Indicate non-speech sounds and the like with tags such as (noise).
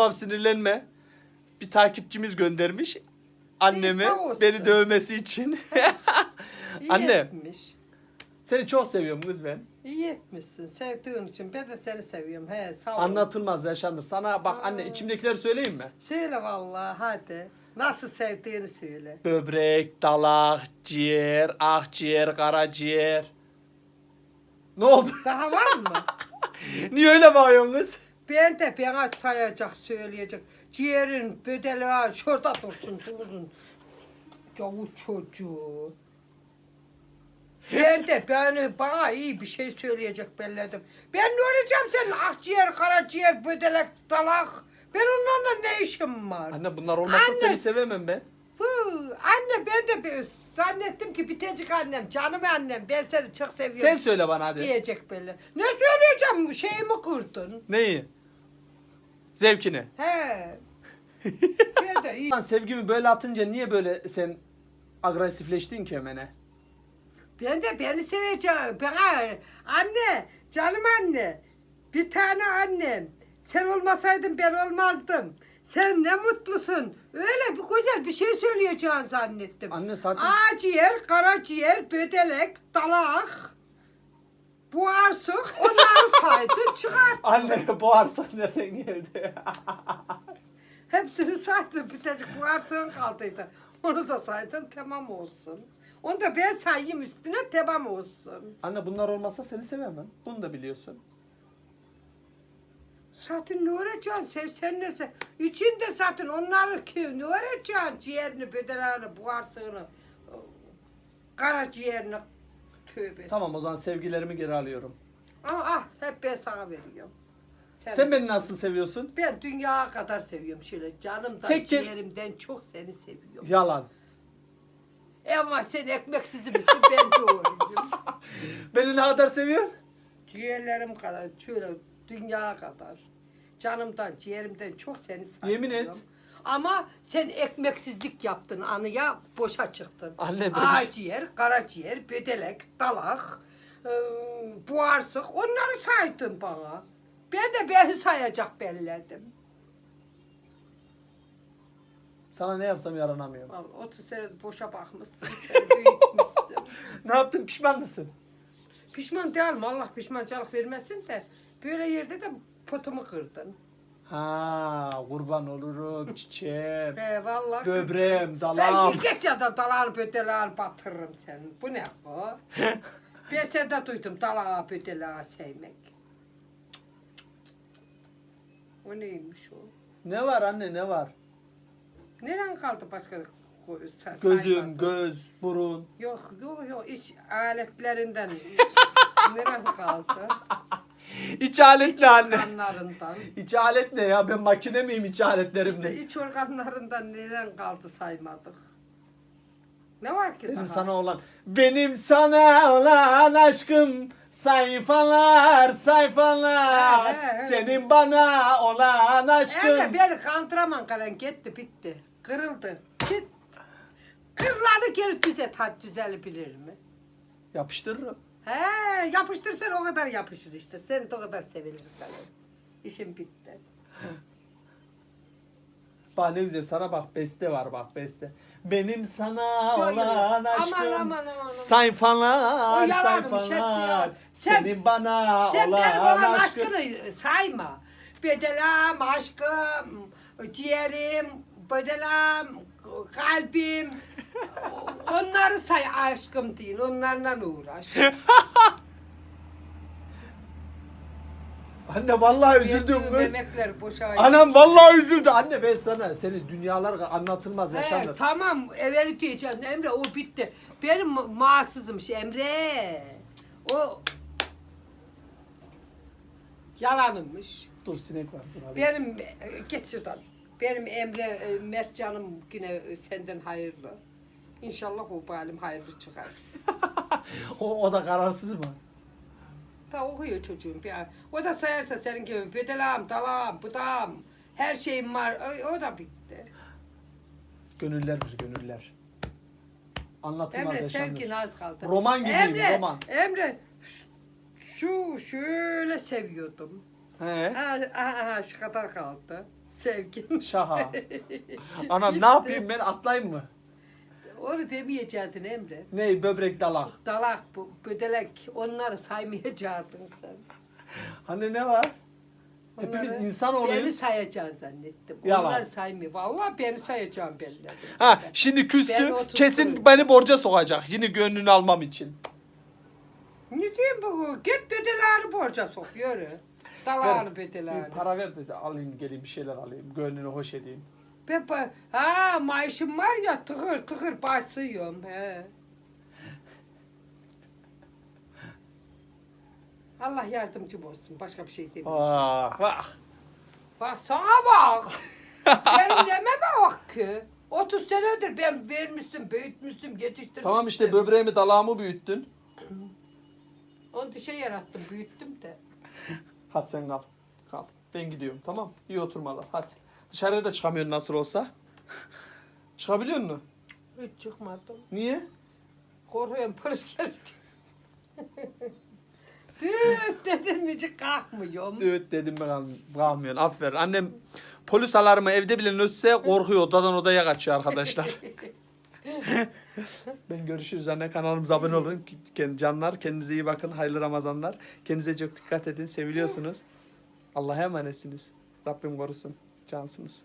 Tamam sinirlenme. Bir takipçimiz göndermiş. Annemi İyi, sağ olsun. beni dövmesi için. (laughs) İyi Anne. etmiş. Seni çok seviyorum kız ben. İyi etmişsin. Sevdiğin için. Ben de seni seviyorum. He sağ ol. Anlatılmaz yaşanır. Sana bak anne içimdekileri söyleyeyim mi? Söyle vallahi hadi. Nasıl sevdiğini söyle. Böbrek, dalak, ciğer, akciğer, karaciğer. Ne oldu? Daha var mı? (laughs) Niye öyle bağırıyorsun kız? Ben de bana sayacak, söyleyecek. Ciğerin bedeli ha, şurada dursun, dursun. Yavu çocuğu. Ben de beni, bana iyi bir şey söyleyecek belledim. Ben ne olacağım senin akciğer, karaciğer, bödelek, dalak. Ben onlarla ne işim var? Anne bunlar olmasa Anne. seni sevemem ben. Fı, anne ben de bir, zannettim ki bitecek annem, canım annem. Ben seni çok seviyorum. Sen söyle bana hadi. diyecek böyle. Ne söyleyeceğim? Şeyimi kırdın. Neyi? Zevkini. He. (laughs) ben de iyi. Lan sevgimi böyle atınca niye böyle sen agresifleştin ki hemen? he? Ben de beni seveceğim. Bana anne, canım anne. Bir tane annem. Sen olmasaydın ben olmazdım. Sen ne mutlusun. Öyle bir güzel bir şey söyleyeceğini zannettim. Anne zaten Akciğer, karaciğer, bödelek, dalak, buarsık onları saydı çıkar. Anne boğarsak nereden geldi? (laughs) Hepsini saydın. Bir tek buarsığın kaldıydı. Onu da saydın tamam olsun. Onu da ben sayayım üstüne tamam olsun. Anne bunlar olmasa seni sevemem. Bunu da biliyorsun. Zaten ne öğreceksin? Sev sen ne sev? İçinde zaten onları ki ne öğreceksin? Ciğerini, bedelerini, buarsığını, karaciğerini. Tövbe. Tamam o zaman sevgilerimi geri alıyorum. Ama ah hep ben sana veriyorum. Sen beni nasıl seviyorsun? Ben dünya kadar seviyorum şöyle canımdan, Tek ke- ciğerimden çok seni seviyorum. Yalan. E ama sen ekmeksiz misin ben doğruyum. (laughs) Beni ne kadar seviyorsun? Ciğerlerim kadar, şöyle dünya kadar. Canımdan, ciğerimden çok seni seviyorum. Yemin et. Ama sen ekmeksizlik yaptın anıya, boşa çıktın. Anne, ben- Ağaciğer, karaciğer, bedelek, dalak, e, buarsık onları saydın bana. Ben de beni sayacak belledim. Sana ne yapsam yaranamıyorum. Vallahi 30 sene boşa bakmışsın, sen büyütmüşsün. (laughs) Ne yaptın pişman mısın? Pişman değilim, Allah pişmancılık vermesin de böyle yerde de potumu kırdın. Ha kurban olurum (laughs) çiçeğim. He vallahi. Böbreğim, Ben dalağım. geç ya da dalağını bödeleğini batırırım senin. Bu ne o? (laughs) ben sende duydum dalağı bödeleği sevmek. O neymiş o? Ne var anne ne var? Neren kaldı başka sa- Gözüm, saymadın? göz, burun. Yok yok yok iç aletlerinden. (laughs) Neren kaldı? İç alet İç ne anne? organlarından. İç alet ne ya? Ben makine miyim iç aletlerimle? iç organlarından neren kaldı saymadık. Ne var ki Benim daha? sana olan benim sana olan aşkım sayfalar sayfalar He, he, he. senin bana olan aşkım Emre beni kandıraman kalen gitti bitti. Kırıldı. Git. Kırılanı geri düzelt. Hadi düzelebilir mi? yapıştırırım. He yapıştırsan o kadar yapışır işte. Sen de o kadar sevilir kalen. İşim bitti. (laughs) Bak ne güzel sana bak beste var bak beste. Benim sana Yok, olan aşkım aman, aman, aman. sayfalar O yalanmış, hepsi sayfalar yalan. Sen- senin bana Sen olan benim olan aşkım. aşkını sayma. Bedelam, aşkım, ciğerim, bedelam, kalbim. (laughs) Onları say aşkım değil. Onlarla uğraş. (laughs) Anne vallahi üzüldüm kız. Memekler boşa. Anam vallahi üzüldü. Anne ben sana seni dünyalar anlatılmaz He, yaşanır. tamam evveli diyeceğim Emre o bitti. Benim ma- maassızmış Emre. O yalanımış. Dur sinek var. Dur. Benim e, git şuradan. Benim Emre e, Mertcan'ım yine e, senden hayırlı. İnşallah o balim hayırlı çıkar. (laughs) o, o da kararsız mı? Da okuyor çocuğum. Bir, o da sayarsa senin gibi bedelam, dalam, budam, her şeyim var. O, o da bitti. Gönüller bir gönüller. Anlatılmaz Emre yaşanır. sevgin az kaldı. Roman gibiyim, Emre, roman. Emre şu şöyle seviyordum. He. Ha, ha, ha, şu kadar kaldı. Sevgim. Şaha. (laughs) Anam ne yapayım ben atlayayım mı? Onu demeyecektin Emre. Ney böbrek dalak. Dalak, bu, bödelek onları saymayacaktın sen. Hani ne var? Hepimiz Onları insan Beni oluyoruz. sayacaksın zannettim. Yalan. Onları saymıyor. Vallahi beni sayacağım belli. Ha şimdi Ben küstü oturturum. kesin beni borca sokacak. Yine gönlünü almam için. Ne diyeyim bu? Git bedeleri borca sok yürü. Dalağını Bir bedeleri. para ver de alayım geleyim bir şeyler alayım. Gönlünü hoş edeyim. Ben pa- ha maaşım var ya tıkır tıkır basıyorum he. Allah yardımcım olsun. Başka bir şey demiyorum. Ah, ah. Bak sana bak. (laughs) Benim neme bak ki. 30 senedir ben vermiştim, büyütmüştüm, yetiştirmiştim. Tamam işte böbreğimi dalağımı büyüttün. (clears throat) Onu dışa yarattım, büyüttüm de. Hadi sen kal. Kal. Ben gidiyorum tamam. İyi oturmalar hadi. Dışarıya da çıkamıyorsun nasıl olsa. Çıkabiliyor musun? Hiç çıkmadım. Niye? Korkuyorum polis geldi. (laughs) Düt dedim hiç kalkmıyorum. Evet dedim ben al- kalmıyorsun. Aferin. Annem polis alarmı evde bile ötse korkuyor. Odadan odaya kaçıyor arkadaşlar. (laughs) ben görüşürüz anne. Kanalımıza abone olun. Canlar kendinize iyi bakın. Hayırlı Ramazanlar. Kendinize çok dikkat edin. Seviliyorsunuz. Allah'a emanetsiniz. Rabbim korusun. Cansınız.